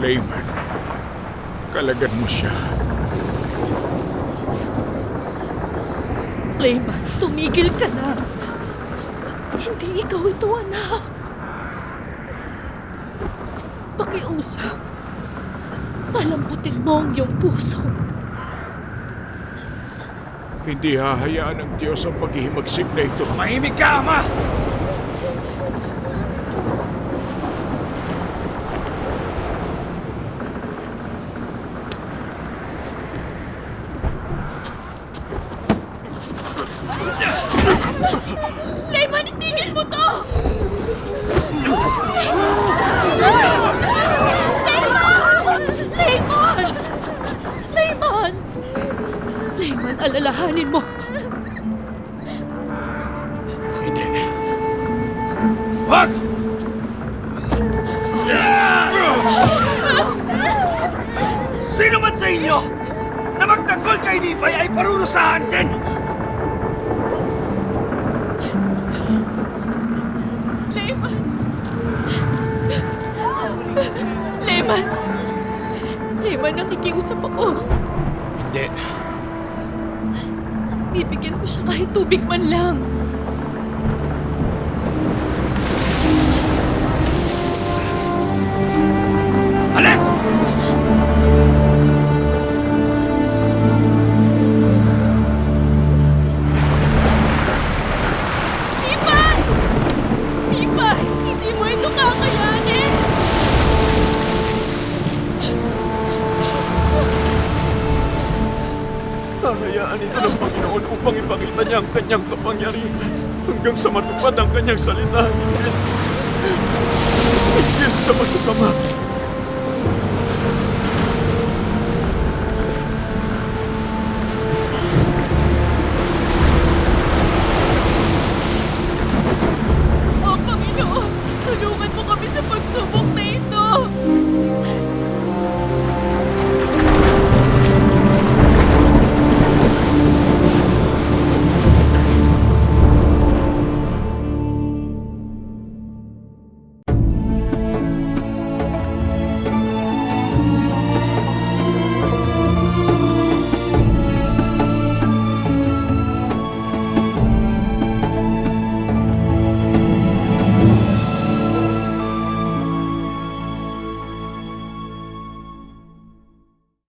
Layman, kalagan mo siya. Layman, tumigil ka na. Hindi ikaw ito, anak. Pakiusap. Palambutin mo ang iyong puso. Hindi hahayaan ng Diyos ang paghihimagsik na ito. Mahimik ka, Ama! Layman, itigil mo to! Layman! Layman! Layman! Layman, alalahanin mo. Hindi. Wag! Sino man sa inyo na magtanggol kay Nephi ay parurusahan din! Layman! Layman, nakikiusap ako. Hindi. Bibigyan ko siya kahit tubig man lang. Hahayaan ito ng Panginoon upang ipakita niya ang kanyang kapangyarihan hanggang sa matupad ang kanyang salita. Higit sa masasama